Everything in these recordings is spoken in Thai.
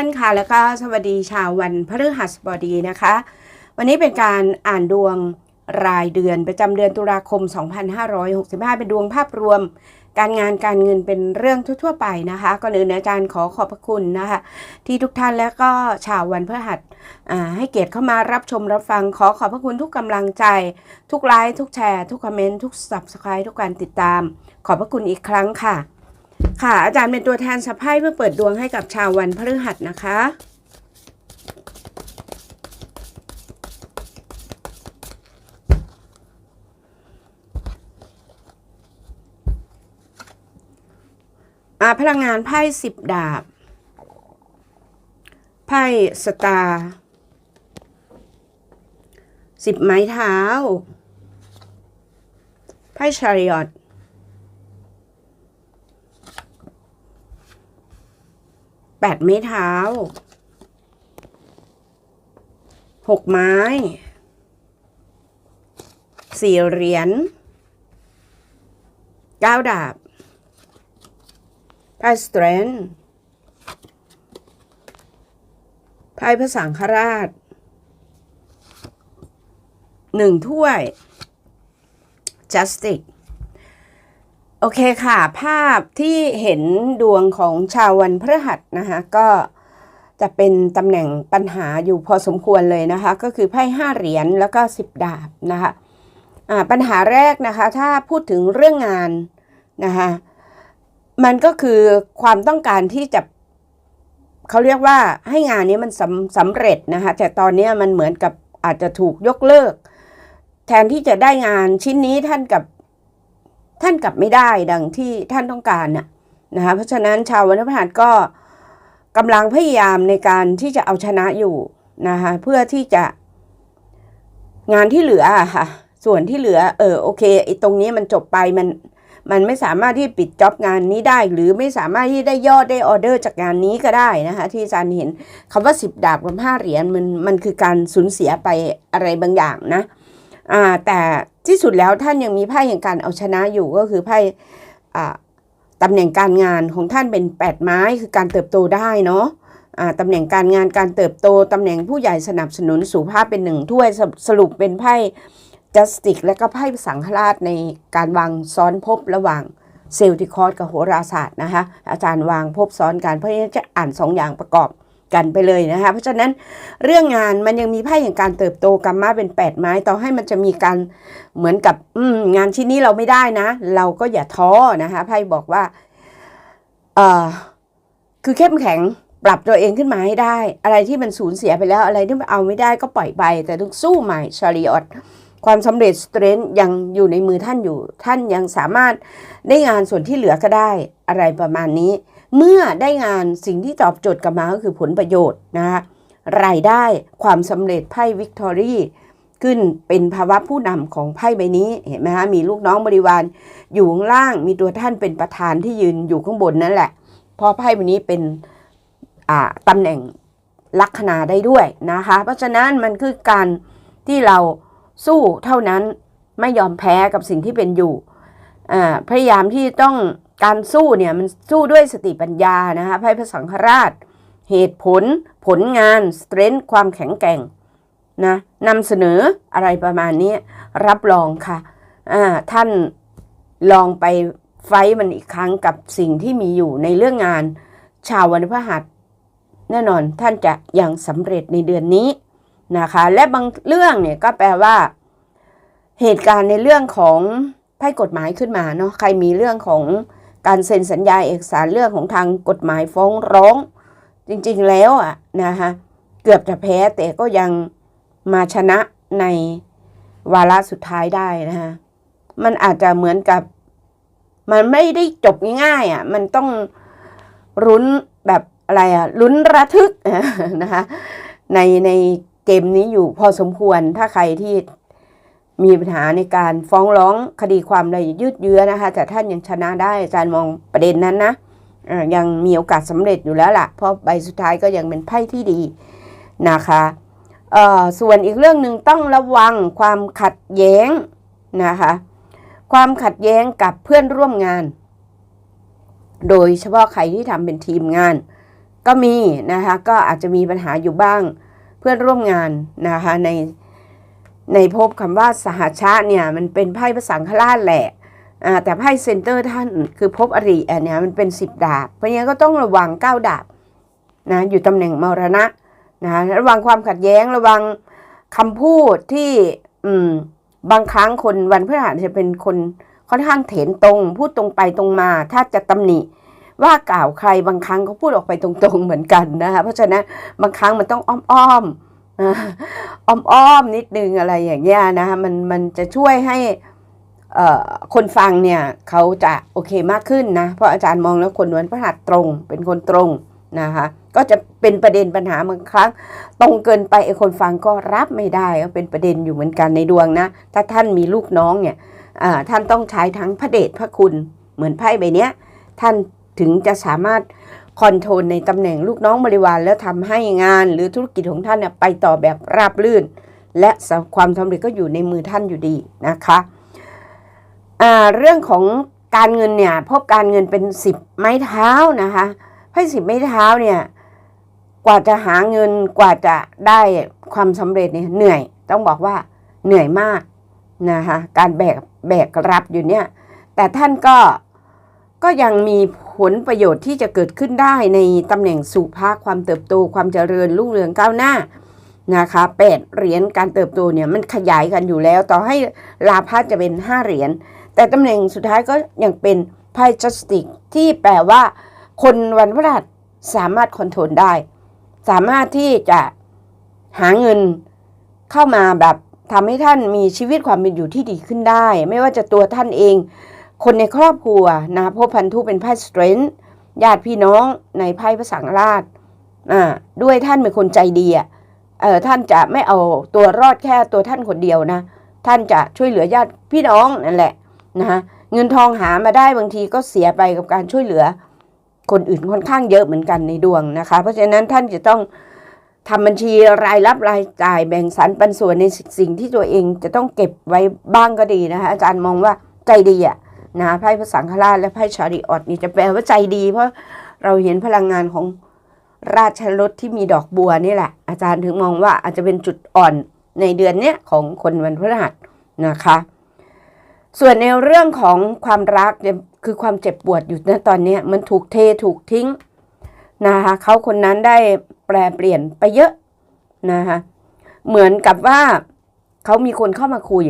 ท่านค่ะแล้วก็สวัสดีชาววันพฤหัสบดีนะคะ วันนี้เป็นการอ่านดวงรายเดือนประจำเดือนตุลาคม 2565 เป็นดวงภาพรวม การงานการเงินเป็นเรื่องทั่วๆไปนะคะก่อนอื่นอาจารย์ขอขอบพระคุณนะคะ ที่ทุกท่านแล้วก็ชาววันพฤหัสให้เกียรติเข้ามารับชมรับฟังขอขอบพระคุณทุกกำลังใจ ทุกไลค์ทุกแชร์ ทุกคอมเมนต์ทุก subscribe ทุกการติดตาม ขอบพระคุณอีกครั้งค่ะ ค่ะ อาจารย์เป็นตัวแทนสะพายเพื่อเปิดดวงให้กับชาววันพฤหัสนะคะ อ่าพลังงานไพ่สิบดาบ ไพ่สตาร์สิบไม้เท้า ไพ่ชาริออต แปดไม้เท้าหกไม้สี่เหรียญเก้าดาบไพ่สเตรนไพ่พระสังฆราชหนึ่งถ้วย justice โอเคค่ะ ภาพที่เห็นดวงของชาววันพฤหัสนะคะก็จะเป็นตำแหน่งปัญหาอยู่พอสมควรเลยนะคะ ก็คือไพ่ห้าเหรียญแล้วก็สิบดาบนะคะปัญหาแรกนะคะ ถ้าพูดถึงเรื่องงานนะคะมันก็คือความต้องการที่จะเขาเรียกว่าให้งานนี้มันสำสำเร็จนะคะแต่ตอนนี้มันเหมือนกับอาจจะถูกยกเลิก แทนที่จะได้งานชิ้นนี้ท่านกับ ท่านกลับไม่ได้ดังที่ท่านต้องการน่ะนะคะเพราะฉะนั้นชาววันพฤหัสก็กำลังพยายามในการที่จะเอาชนะอยู่นะคะเพื่อที่จะงานที่เหลือค่ะ ส่วนที่เหลือ เออโอเคไอ้ตรงนี้มันจบไปมันมันไม่สามารถที่ปิดจ็อบงานนี้ได้ หรือไม่สามารถที่ได้ยอดได้ออเดอร์จากงานนี้ก็ได้นะคะ ที่อาจารย์เห็นคำว่าสิบดาบกับห้าเหรียญมันมันคือการสูญเสียไปอะไรบางอย่างนะ อ่าแต่ที่สุดแล้วท่านยังมีไพ่แห่งการเอาชนะอยู่ก็คือไพ่อ่าตำแหน่งการงานของท่านเป็น8ไม้คือการเติบโตได้เนาะอ่าตำแหน่งการงานการเติบโตตำแหน่งผู้ใหญ่สนับสนุนสุภาพเป็นหนึ่งถ้วยสสรุปเป็นไพ่จัสติก และก็ไพ่สังฆราชในการวางซ้อนภพระหว่างเซลติคอสกับโหราศาสตร์นะคะอาจารย์วางภพซ้อนกันเพราะฉะนั้นจะอ่านสองอย่างประกอบ กันไปเลยนะคะ เพราะฉะนั้นเรื่องงานมันยังมีไพ่แห่งการเติบโตกัมมาเป็น 8 ไม้ต่อให้มันจะมีการเหมือนกับอืงานชิ้นนี้เราไม่ได้นะ เราก็อย่าท้อนะคะไพ่บอกว่าเออคือเข้มแข็งปรับตัวเองขึ้นมาให้ได้ อะไรที่มันสูญเสียไปแล้วอะไรที่มันเอาไม่ได้ก็ปล่อยไป แต่ต้องสู้ใหม่ชาริออตความสำเร็จสเตรนท์ยังอยู่ในมือท่านอยู่ ท่านยังสามารถได้งานส่วนที่เหลือก็ได้อะไรประมาณนี้ เมื่อได้งานสิ่งที่ตอบโจทย์กลับมาก็คือผลประโยชน์นะคะรายได้ความสำเร็จไพ่วิกตอรี่ขึ้นเป็นภาวะผู้นำของไพ่ใบนี้เห็นไหมฮะมีลูกน้องบริวารอยู่ข้างล่างมีตัวท่านเป็นประธานที่ยืนอยู่ข้างบนนั่นแหละเพราะไพ่ใบนี้เป็นอ่าตำแหน่งลัคนาได้ด้วยนะคะ เพราะฉะนั้นมันคือการที่เราสู้เท่านั้นไม่ยอมแพ้กับสิ่งที่เป็นอยู่พยายามที่ต้อง การสู้เนี่ยมันสู้ด้วยสติปัญญานะคะไพ่พระสังฆราช เหตุผล ผลงานสเตรนท์ความแข็งแกร่งนะนำเสนออะไรประมาณนี้รับรองค่ะอ่าท่านลองไปไฟมันอีกครั้งกับสิ่งที่มีอยู่ในเรื่องงาน ชาววันพฤหัสแน่นอนท่านจะยังสำเร็จในเดือนนี้นะคะและบางเรื่องเนี่ยก็แปลว่า เหตุการณ์ในเรื่องของไพ่กฎหมายขึ้นมาเนาะใครมีเรื่องของ การเซ็นสัญญาเอกสารเรื่องของทางกฎหมายฟ้องร้อง จริงๆแล้วอะนะคะเกือบจะแพ้แต่ก็ยังมาชนะในวาระสุดท้ายได้นะคะมันอาจจะเหมือนกับ มันไม่ได้จบง่ายๆอะมันต้องรุ้นแบบอะไรอะลุ้นระทึกนะคะในในเกมนี้อยู่พอสมควรถ้าใครที่ มีปัญหาในการฟ้องร้องคดีความอะไรยืดเยื้อนะคะ แต่ท่านยังชนะได้อาจารย์มองประเด็นนั้นนะยังมีโอกาสสำเร็จอยู่แล้วล่ะ เพราะใบสุดท้ายก็ยังเป็นไพ่ที่ดีนะคะส่วนอีกเรื่องหนึ่งต้องระวังความขัดแย้งนะคะความขัดแย้งกับเพื่อนร่วมงาน โดยเฉพาะใครที่ทำเป็นทีมงาน ก็มีนะคะก็อาจจะมีปัญหาอยู่บ้างเพื่อนร่วมงานนะคะใน ในภพคำว่าสหชาเนี่ยมันเป็นไพ่ภาษาอังคราชแหละแต่ไพ่เซนเตอร์ท่านคือภพอริอันเนี้ยมันเป็นสิบดาบ เพราะงั้นก็ต้องระวังเก้าดาบนะอยู่ตำแหน่งมรณะนะระวังความขัดแย้งระวังคำพูดที่อืมบางครั้งคนวันพฤหัสจะเป็นคนค่อนข้างเถนตรง พูดตรงไปตรงมา ถ้าจะตำหนิ ว่ากล่าวใครบางครั้งเขาพูดออกไปตรงๆเหมือนกันนะคะเพราะฉะนั้นบางครั้งมันต้องอ้อมๆ อ้อมๆนิดนึงอะไรอย่างเงี้ยนะคะมันมันจะช่วยให้เอ่อคนฟังเนี่ยเขาจะโอเคมากขึ้นนะ เพราะอาจารย์มองแล้วคนวันพฤหัสตรง เป็นคนตรงนะคะก็จะเป็นประเด็นปัญหาบางครั้ง ตรงเกินไปไอ้คนฟังก็รับไม่ได้ก็เป็นประเด็นอยู่เหมือนกันในดวงนะ ถ้าท่านมีลูกน้องเนี่ยอ่าท่านต้องใช้ทั้งพระเดชพระคุณเหมือนไพ่ใบเนี้ยท่านถึงจะสามารถ คอนโทรลในตำแหน่งลูกน้องบริวาร แล้วทำให้งานหรือธุรกิจของท่านเนี่ยไปต่อแบบราบรื่น และความสำเร็จก็อยู่ในมือท่านอยู่ดีนะคะเรื่องของการเงินเนี่ยพบการเงินเป็นสิบไม้เท้านะคะไพ่สิบไม้เท้าเนี่ยกว่าจะหาเงินกว่าจะได้ความสำเร็จเนี่ยเหนื่อย ต้องบอกว่าเหนื่อยมากนะคะการแบกแบกรับอยู่เนี่ยแต่ท่านก็ก็ยังมีผ ผลประโยชน์ที่จะเกิดขึ้นได้ในตำแหน่งสุภาพความเติบโตความเจริญรุ่งเรืองก้าวหน้านะคะแปดเหรียญการเติบโตเนี่ยมันขยายกันอยู่แล้ว ต่อให้ลาพัจะเป็น5เหรียญแต่ตำแหน่งสุดท้ายก็ยังเป็นไพ่จัสติกที่แปลว่า คนวันพฤหัสสามารถคอนโทรลได้ สามารถที่จะหาเงินเข้ามาแบบทำให้ท่านมีชีวิตความเป็นอยู่ที่ดีขึ้นได้ ไม่ว่าจะตัวท่านเอง คนในครอบครัวนะพบพันธุเป็นไพ่สเตรนท์ญาติพี่น้องในไพ่ภาษาราชอ่าด้วยท่านเป็นคนใจดีอะเออท่านจะไม่เอาตัวรอดแค่ตัวท่านคนเดียวนะ ท่านจะช่วยเหลือญาติพี่น้องนั่นแหละนะเงินทองหามาได้บางทีก็เสียไปกับการช่วยเหลือ คนอื่นค่อนข้างเยอะเหมือนกันในดวงนะคะ เพราะฉะนั้นท่านจะต้องทำบัญชีรายรับรายจ่ายแบ่งสรรปันส่วนในสิ่งที่ตัวเองจะต้องเก็บไว้บ้างก็ดีนะคะอาจารย์มองว่าใจดีอะ นะไพ่พระสังฆราชและไพ่ชาริออตนี่จะแปลว่าใจดี เพราะเราเห็นพลังงานของราชรถที่มีดอกบัวนี่แหละ อาจารย์ถึงมองว่าอาจจะเป็นจุดอ่อนในเดือนเนี้ยของคนวันพฤหัสนะคะ ส่วนในเรื่องของความรักเนี่ยคือความเจ็บปวดอยู่นะตอนนี้มันถูกเทถูกทิ้งนะคะเขาคนนั้นได้แปลเปลี่ยนไปเยอะนะคะเหมือนกับว่าเขามีคนเข้ามาคุย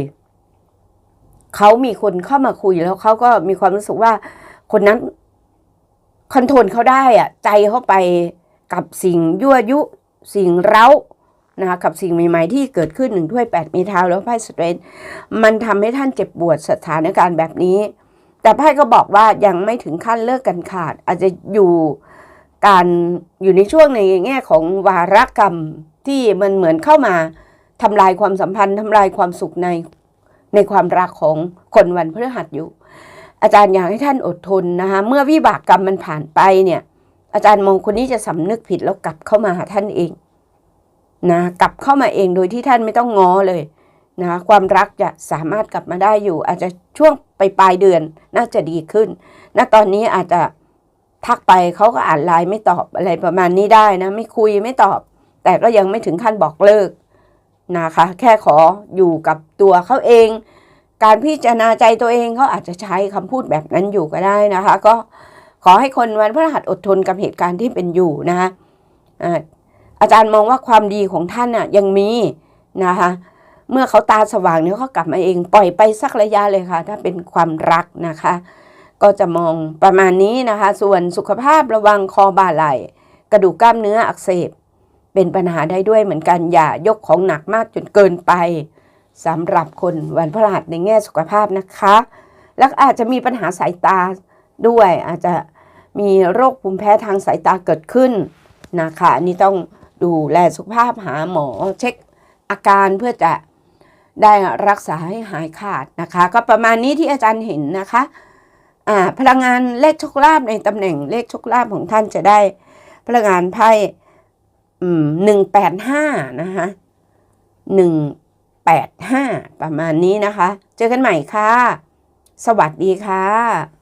เขามีคนเข้ามาคุยแล้วเขาก็มีความรู้สึกว่า คนนั้นคอนโทรลเขาได้อะใจเขาไปกับสิ่งยั่วยุสิ่งเร้านะคะกับสิ่งใหม่ๆที่เกิดขึ้นหนึ่งถ้วยแปดมีเท้าแล้วไพ่สเตรนมันทำให้ท่านเจ็บปวดสถานการณ์แบบนี้ แต่ไพ่ก็บอกว่ายังไม่ถึงขั้นเลิกกันขาด อาจจะอยู่การอยู่ในช่วงในแง่ของวาระกรรมที่มันเหมือนเข้ามาทำลายความสัมพันธ์ทำลายความสุขใน ในความรักของคนวันพฤหัสอยู่ อาจารย์อยากให้ท่านอดทนนะคะเมื่อวิบากกรรมมันผ่านไปเนี่ย อาจารย์มองคนนี้จะสำนึกผิดแล้วกลับเข้ามาหาท่านเองนะกลับเข้ามาเองโดยที่ท่านไม่ต้องง้อเลยนะความรักจะสามารถกลับมาได้อยู่ อาจจะช่วงไปปลายเดือนน่าจะดีขึ้นณตอนนี้อาจจะทักไปเขาก็อ่านไลน์ไม่ตอบอะไรประมาณนี้ได้นะ ไม่คุยไม่ตอบ แต่ก็ยังไม่ถึงขั้นบอกเลิก นะคะ แค่ขออยู่กับตัวเขาเอง การพิจารณาใจตัวเองเขาอาจจะใช้คำพูดแบบนั้นอยู่ก็ได้นะคะ ก็ขอให้คนวันพฤหัสอดทนกับเหตุการณ์ที่เป็นอยู่นะคะอาอาจารย์มองว่าความดีของท่านอะยังมีนะคะเมื่อเขาตาสว่างเนี่ยเขากลับมาเองปล่อยไปสักระยะเลยค่ะ ถ้าเป็นความรักนะคะ ก็จะมองประมาณนี้นะคะ ส่วนสุขภาพระวังคอบ่าไหล่ กระดูกกล้ามเนื้ออักเสบ เป็นปัญหาได้ด้วยเหมือนกันอย่ายกของหนักมากจนเกินไปสำหรับคนวันพฤหัสในแง่สุขภาพนะคะ แล้วอาจจะมีปัญหาสายตาด้วยอาจจะมีโรคภูมิแพ้ทางสายตาเกิดขึ้นนะคะอันนี้ต้องดูแลสุขภาพหาหมอเช็คอาการเพื่อจะได้รักษาให้หายขาดนะคะ ก็ประมาณนี้ที่อาจารย์เห็นนะคะพลังงานเลขโชคลาภในตำแหน่งเลขโชคลาภของท่านจะได้พลังงานไพ่ หนึ่งแปดห้านะคะหนึ่งแปดห้าประมาณนี้นะคะ เจอกันใหม่ค่ะ สวัสดีค่ะ